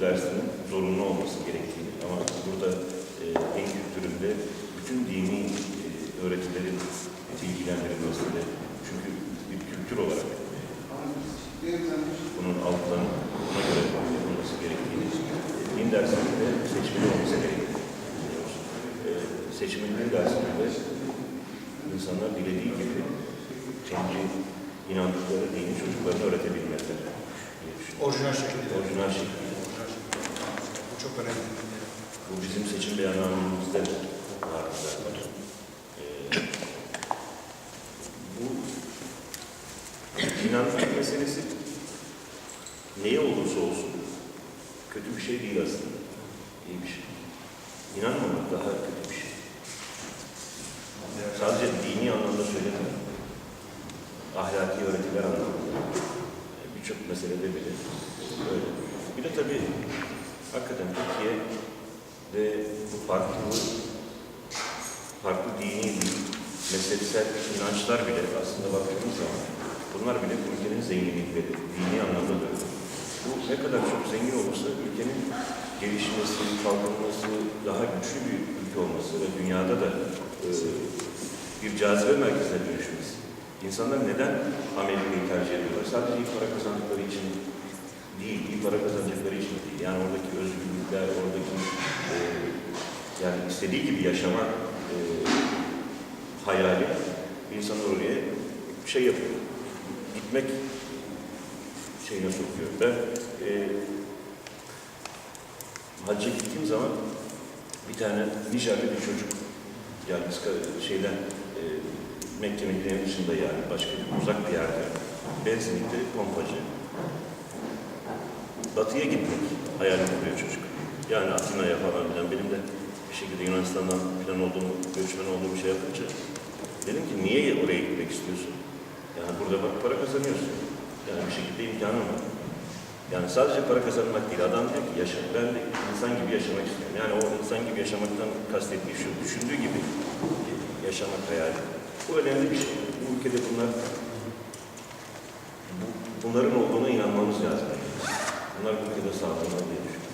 dersinin zorunlu olması gerektiğini ama burada e, din kültüründe bütün dini e, öğretilerin bilgilendirilmesiyle çünkü bir kültür olarak e, bunun algılanıp buna göre yapılması gerektiğini, e, din dersinde seçmeli olması gerektiğini düşünüyoruz. E, seçmeli dersinde insanlar dilediği gibi kendi inandıkları dini çocuklarına düşünüyorum. Orijinal şekilde. Orijinal şekilde. Çok önemli. Bu bizim seçim beyannamemizde de var. Ee, bu inançlık meselesi neye olursa olsun kötü bir şey değil aslında. İyi bir şey. İnanmamak daha kötü bir şey. Sadece dini anlamda söylemiyorum. Ahlaki öğretiler anlamında. e, Birçok meselede bile öyle. Bir de tabii hakikaten Türkiye ve bu farklı farklı dini, mezhepsel inançlar bile aslında baktığımız zaman bunlar bile ülkenin zenginlikleri, dini anlamda da. Bu ne kadar çok zengin olursa ülkenin gelişmesi, kalkınması, daha güçlü bir ülke olması ve dünyada da e, bir cazibe merkezine dönüşmesi. İnsanlar neden Amerika'yı tercih ediyorlar? Sadece iyi para kazandıkları için değil, iyi para kazanacakları için değil. Yani oradaki özgürlükler, oradaki e, yani istediği gibi yaşama e, hayali insanı oraya şey yapıyor. Gitmek şeyine sokuyor. Ben e, hacca gittiğim zaman bir tane Nijerli bir çocuk yani şeyden e, Mekke Medine'nin dışında yani başka bir uzak bir yerde benzinlikte pompacı batıya gitmek hayal kuruyor çocuk. Yani Atina'ya falan filan. Benim de bir şekilde Yunanistan'dan falan olduğumu, göçmen olduğumu şey yapınca dedim ki niye oraya gitmek istiyorsun? Yani burada bak para kazanıyorsun. Yani bir şekilde imkanın var. Yani sadece para kazanmak değil. Adam diyor ki yaşa, ben de insan gibi yaşamak istiyorum. Yani o insan gibi yaşamaktan kastettiği şu, düşündüğü gibi yaşamak hayali. Bu önemli bir şey. Bu ülkede bunlar bu, bunların olduğuna inanmamız lazım. Bunlar bu ülkede sağlanmalı diye düşünüyorum.